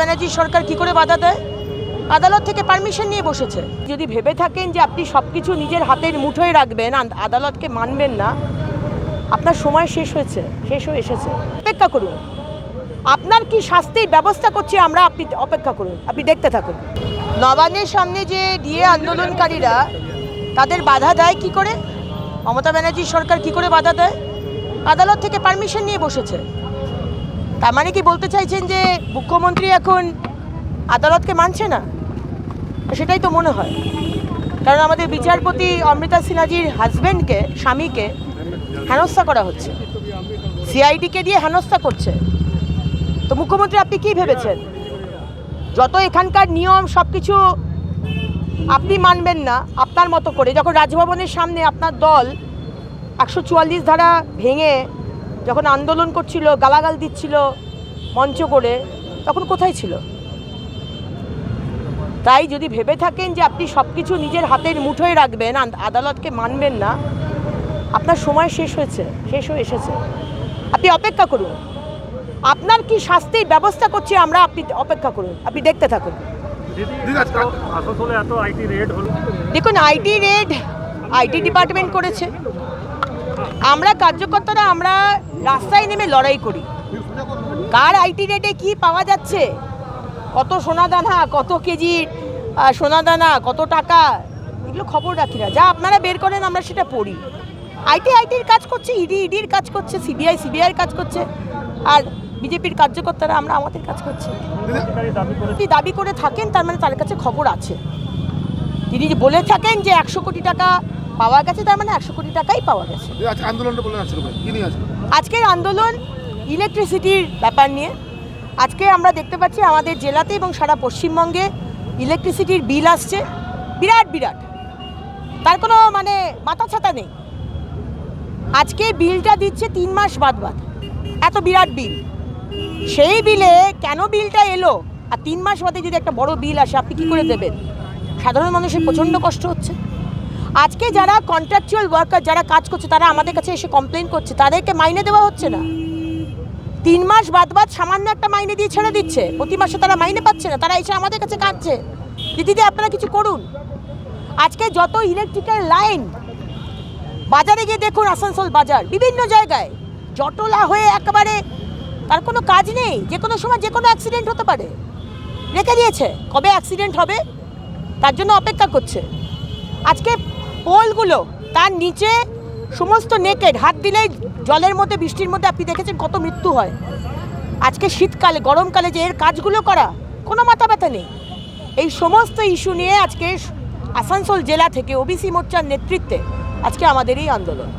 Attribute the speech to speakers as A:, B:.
A: ব্যানার্জি সরকার কি করে বাধা দেয়? আদালত থেকে পারমিশন নিয়ে বসেছে। যদি ভেবে থাকেন যে আপনি সব কিছু নিজের হাতের মুঠোয় রাখবেন আদালতকে মানবেন না, আপনার সময় শেষ হয়েছে, শেষ হয়ে এসেছে। অপেক্ষা করুন। আপনার কি শাস্তির ব্যবস্থা করছি আমরা, আপনি অপেক্ষা করুন, আপনি দেখতে থাকুন। নবান্নের সামনে যে ডিএ আন্দোলনকারীরা, তাদের বাধা দেয় কি করে? মমতা ব্যানার্জি সরকার কি করে বাধা দেয়? আদালত থেকে পারমিশন নিয়ে বসেছে। তার মানে কি বলতে চাইছেন যে মুখ্যমন্ত্রী এখন আদালতকে মানছে না? সেটাই তো মনে হয়। কারণ আমাদের বিচারপতি অমৃতা সিনহাজির হাজব্যান্ডকে স্বামীকে হেনস্থা করা হচ্ছে। সিআইডিকে দিয়ে হেনস্থা করছে। তো মুখ্যমন্ত্রী, আপনি কি ভেবেছেন? যত এখানকার নিয়ম সব কিছু আপনি মানবেন না, আপনার মতো করে। যখন রাজভবনের সামনে আপনার দল একশো চুয়াল্লিশ ধারা ভেঙে যখন আন্দোলন করছিল গালাগাল দিচ্ছিল মঞ্চ করে তখন কোথায় ছিল? তাই যদি ভেবে থাকেন যে আপনি সব কিছু নিজের হাতের মুঠোয় রাখবেন আদালতকে মানবেন না আপনার সময় শেষ হয়েছে শেষ হয়ে এসেছে। আপনি অপেক্ষা করুন। আপনার কি শাস্তির ব্যবস্থা করছি আমরা আপনি অপেক্ষা করুন আপনি দেখতে থাকুন। দেখুন আইটি রেড আইটি ডিপার্টমেন্ট করেছে। আমরা কার্যকর্তারা আমরা রাস্তায় নেমে লড়াই করি। কার আইটি রেটে কি পাওয়া যাচ্ছে? কত সোনাদানা কত কেজি আহ, সোনাদানা কত টাকা? এগুলো খবর রাখি না। যা আপনারা বের করেন আমরা সেটা পড়ি। আইটি আইটির কাজ করছে ইডি ইডির কাজ করছে সিবিআই সিবিআইয়ের কাজ করছে আর বিজেপির কার্যকর্তারা আমরা আমাদের কাজ করছি। যদি দাবি করে থাকেন তার মানে তার কাছে খবর আছে। তিনি বলে থাকেন যে একশো কোটি টাকা পাওয়া গেছে তার মানে একশো কোটি টাকাই পাওয়া গেছে।
B: আন্দোলনটা
A: আজকের আন্দোলন ইলেকট্রিসিটির ব্যাপার নিয়ে। আজকে আমরা দেখতে পাচ্ছি আমাদের জেলাতে এবং সারা পশ্চিমবঙ্গে ইলেকট্রিসিটির বিল আসছে বিরাট বিরাট। তার কোনো মানে মাথা ছাতা নেই। আজকে বিলটা দিচ্ছে তিন মাস বাদ বাদ। এত বিরাট বিল। সেই বিলে কেন বিলটা এলো? আর তিন মাস বাদে যদি একটা বড় বিল আসে আপনি কী করে দেবেন? সাধারণ মানুষের প্রচণ্ড কষ্ট হচ্ছে। আজকে যারা কন্ট্রাকচুয়াল ওয়ার্কার যারা কাজ করছে, তারা আমাদের কাছে এসে কমপ্লেন করছে। তাদেরকে মাইনে দেওয়া হচ্ছে না। তিন মাস বাদ বাদ সামান্য একটা মাইনে দিয়ে ছেড়ে দিচ্ছে। প্রতি মাসে তারা মাইনে পাচ্ছে না, তারা এসে আমাদের কাছে কাঁদছে। যে দিদি, আপনারা কিছু করুন। আজকে যত ইলেকট্রিক্যাল লাইন বাজারে গিয়ে দেখুন আসানসোল বাজার, বিভিন্ন জায়গায় জটলা হয়ে একেবারে তার কোনো কাজ নেই। যে কোনো সময় যে কোনো অ্যাক্সিডেন্ট হতে পারে। রেখে দিয়েছে। কবে অ্যাক্সিডেন্ট হবে? তার জন্য অপেক্ষা করছে। আজকে পোলগুলো তার নিচে সমস্ত নেকেড হাত দিলেই জলের মধ্যে, বৃষ্টির মধ্যে আপনি দেখেছেন কত মৃত্যু হয়। আজকে শীতকালে, গরমকালে যে এর কাজগুলো করা, কোনো মাথা ব্যথা নেই। এই সমস্ত ইস্যু নিয়ে আজকে আসানসোল জেলা থেকে ওবিসি মোর্চার নেতৃত্বে আজকে আমাদের এই আন্দোলন।